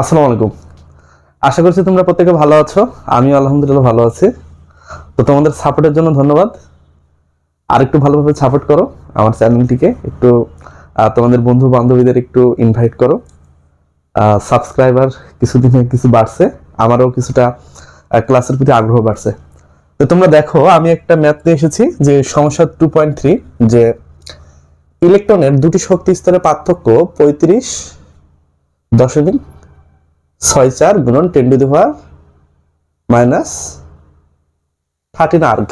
আসসালামু আলাইকুম। আশা করছি তোমরা প্রত্যেকে ভালো আছো। আমি আলহামদুলিল্লাহ ভালো আছি। তো তোমাদের সাপোর্টের জন্য ধন্যবাদ। আর একটু ভালোভাবে সাপোর্ট করো আমার চ্যানেলটিকে একটু তোমাদের বন্ধু বান্ধবীদের একটু ইনভাইট করো। সাবস্ক্রাইবার কিছুদিনে কিছু বাড়ছে। আমারও কিছুটা ক্লাসের প্রতি আগ্রহ বাড়ছে। তো তোমরা দেখো, আমি একটা ম্যাথ নিয়ে এসেছি যে সমস্যা টু পয়েন্ট থ্রি যে ইলেকট্রনের দুটি শক্তি স্তরের পার্থক্য পঁয়ত্রিশ দশমিক ছয় চার গুণন ten to the power minus thirteen erg.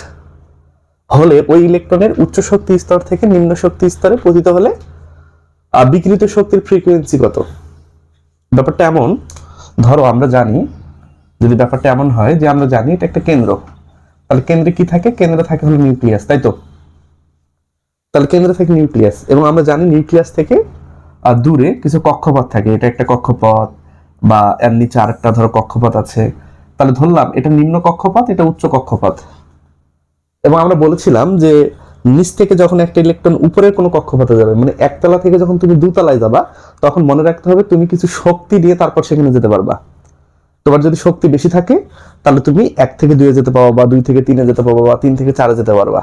হলে ওই ইলেকট্রনের উচ্চ শক্তি স্তর থেকে নিম্ন শক্তি স্তরে পতিত হলে বিকৃত শক্তির ফ্রিকোয়েন্সি কত? ব্যাপারটা এমন ধরো আমরা জানি যদি ব্যাপারটা এমন হয় যে আমরা জানি এটা একটা কেন্দ্র তাহলে কেন্দ্রে কি থাকে? কেন্দ্রে থাকে হলো নিউক্লিয়াস তাই তো? তাহলে কেন্দ্রে থাকে নিউক্লিয়াস এবং আমরা জানি নিউক্লিয়াস থেকে আহ, দূরে কিছু কক্ষপথ থাকে এটা একটা কক্ষপথ বা এর নিচে আরেকটা ধরো কক্ষপথ আছে, তাহলে ধরলাম এটা নিম্ন কক্ষপথ, এটা উচ্চ কক্ষপথ। এবং আমরা বলেছিলাম যে নিচ থেকে যখন একটা ইলেকট্রন উপরের কোনো কক্ষপথে যাবে মানে একতলা থেকে যখন তুমি দুতলায় যাবা, তখন মনে রাখতে হবে তুমি কিছু শক্তি দিয়ে তারপর সেখানে যেতে পারবা। তোমার যদি শক্তি বেশি থাকে, তাহলে তুমি এক থেকে দুয়ে যেতে পারবা, বা দুই থেকে তিনে যেতে পারবা, বা তিন থেকে চারে যেতে পারবা।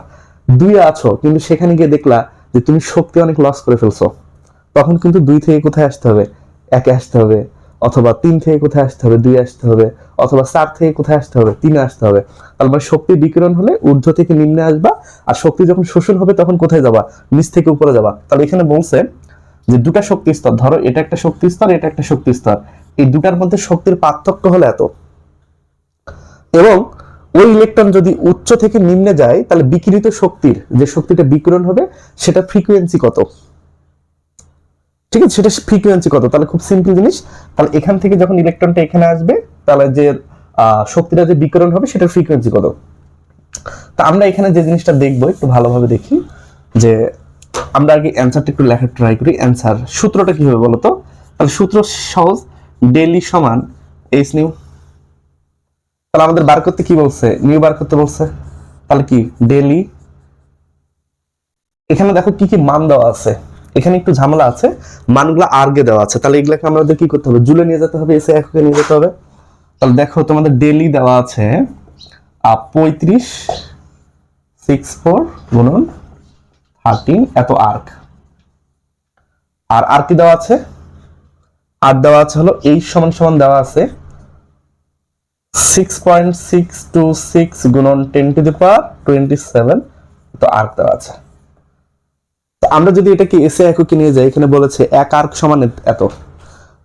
দুইয়ে আছো, কিন্তু সেখানে গিয়ে দেখলা যে তুমি শক্তি অনেক লস করে ফেলছো। তখন কিন্তু দুই থেকে কোথায় আসতে হবে? একে আসতে হবে। অথবা তিন থেকে কোথায় আসতে হবে, দুই আসতে হবে, অথবা চার থেকে কোথায় আসতে হবে, তিনে আসতে হবে। তার মানে শক্তি বিকিরণ হলে ঊর্ধ্ব থেকে নিম্নে আসবা আর শক্তি যখন শোষণ হবে তখন কোথায় যাবা? নিচ থেকে উপরে যাবা। তাহলে এখানে বলছে যে দুটা শক্তি স্তর, ধরো এটা একটা শক্তি স্তর, এটা একটা শক্তি স্তর। এই দুটার মধ্যে শক্তির পার্থক্য হলো এত। এবং ওই ইলেকট্রন যদি উচ্চ থেকে নিম্নে যায়, তাহলে বিকিরিত শক্তির যে শক্তিটা বিকিরণ হবে, সেটা ফ্রিকোয়েন্সি কত? ঠিক আছে, সেটা ফ্রিকোয়েন্সি কত? তাহলে খুব সিম্পল জিনিস। তাহলে এখান থেকে যখন ইলেকট্রনটা এখানে আসবে, তাহলে যে শক্তিটা যে বিকিরণ হবে সেটার ফ্রিকোয়েন্সি কত? তা আমরা এখানে যে জিনিসটা দেখব, একটু ভালোভাবে দেখি, যে আমরা আগে অ্যান্সারটা একটু লেখার ট্রাই করি। অ্যান্সার সূত্রটা কি হবে বলতো তাহলে সূত্র সহজ ডেলি সমান এইচ নিউ তাহলে আমাদের বার করতে কি বলছে? নিউ বার করতে বলছে। তাহলে কি? ডেলি এখানে দেখো কি কি মান দেওয়া আছে। এখানে একটু ঝামেলা আছে, মানগুলো আর্গে দেওয়া আছে। তাহলে এগুলাকে আমাদের কি করতে হবে? জুলে নিয়ে যেতে হবে, এসে এককে নিয়ে যেতে হবে। তাহলে দেখো তোমাদের ডেলি দেওয়া আছে পঁয়ত্রিশ সিক্স ফোর গুণন থার্টিন এত আর্ক আর আর কি দেওয়া আছে? আর দেওয়া আছে হলো এই সমান সমান দেওয়া আছে six point six two six গুণন ten to the power twenty seven তো আর্ক দেওয়া আছে। আমরা যদি এটাকে এসে এককে নিয়ে যাই, এখানে বলেছে এক আর্ক সমান এত-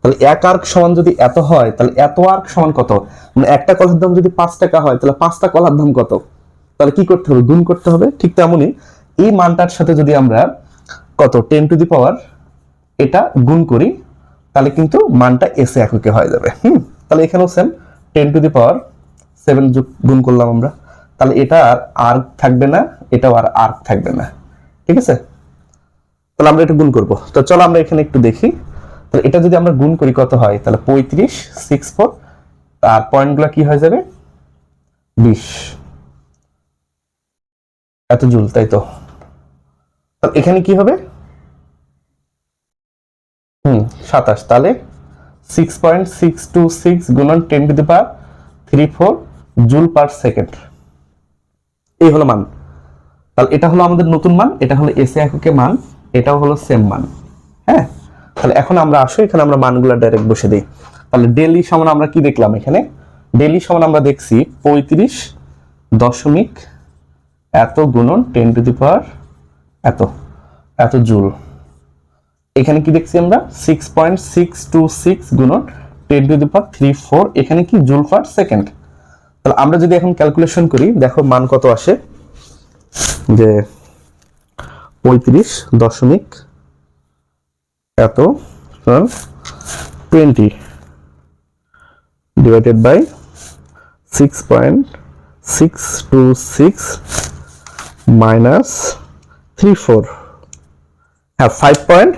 তাহলে এক আর্ক সমান যদি এত হয়, তাহলে এত আর্ক সমান কত? মানে একটা কলার দাম যদি পাঁচ টাকা হয়, তাহলে পাঁচটা কলার দাম কত? তাহলে কি করতে হবে? গুণ করতে হবে। ঠিক তেমনই এই মানটার সাথে যদি আমরা কত? টেন টু দি পাওয়ার এটা গুণ করি, তাহলে কিন্তু মানটা এসে এককে হয়ে যাবে। হুম? তাহলে এখানেও same ten to the power seven যোগ গুণ করলাম আমরা। তাহলে এটা আর আর্ক থাকবে না, এটাও আর আর্ক থাকবে না। ঠিক আছে? তাহলে আমরা এটা গুণ করব। তো চলো আমরা এখানে একটু দেখি। তাহলে এটা যদি আমরা গুণ করি কত হয়? তাহলে পঁয়ত্রিশ সিক্স ফোর তার পয়েন্টগুলো কি হয়ে যাবে? বিশ। এত জুল, তাই তো? এখানে কি হবে? হুম, সাতাশ। তাহলে six point six two six গুণন ten to the power three four joule per second এই হলো মান। তাহলে এটা হলো আমাদের নতুন মান, এটা হলো এসে এককে মান। এটাও হলো সেম মান হ্যাঁ? তাহলে এখন আমরা আসো, এখানে আমরা মানগুলো ডাইরেক্ট বসে দিই। তাহলে ডেলি সমান আমরা কি দেখলাম এখানে? ডেলি সমান আমরা দেখছি পঁয়ত্রিশ দশমিক এত গুণন টেন টু দি পাওয়ার এত এত জুল। এখানে কি দেখছি আমরা? Six point six two six গুণন ten to the power three four এখানে কি জুল পার সেকেন্ড তাহলে আমরা যদি এখন ক্যালকুলেশন করি, দেখো মান কত আসে? যে পঁয়ত্রিশ দশমিক এত twenty divided by six point six two six minus three four হ্যাঁ five point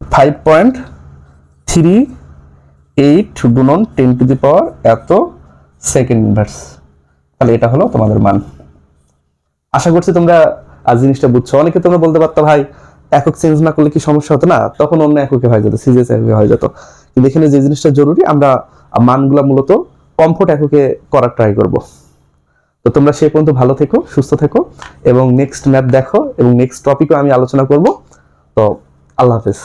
five point three eight গুণন টেন টু দি পাওয়ার এত সেকেন্ড ইনভার্স তাহলে এটা হলো তোমাদের মান। আশা করছি তোমরা আজ জিনিসটা বুঝছ। অনেকে তোমরা বলতে পারতো, ভাই, একক চেঞ্জ না করলে কি সমস্যা হতো? না, তখন অন্য এককে হয়ে যেত সিজিএস এককে হয়ে যেত। কিন্তু এখানে যে জিনিসটা জরুরি, আমরা মানগুলা মূলত কমফোর্ট এককে করার ট্রাই করব। তো তোমরা সে পর্যন্ত ভালো থেকো, সুস্থ থেকো, এবং নেক্সট ম্যাপ দেখো, এবং নেক্সট টপিকও আমি আলোচনা করব। তো, আল্লাহ হাফেজ।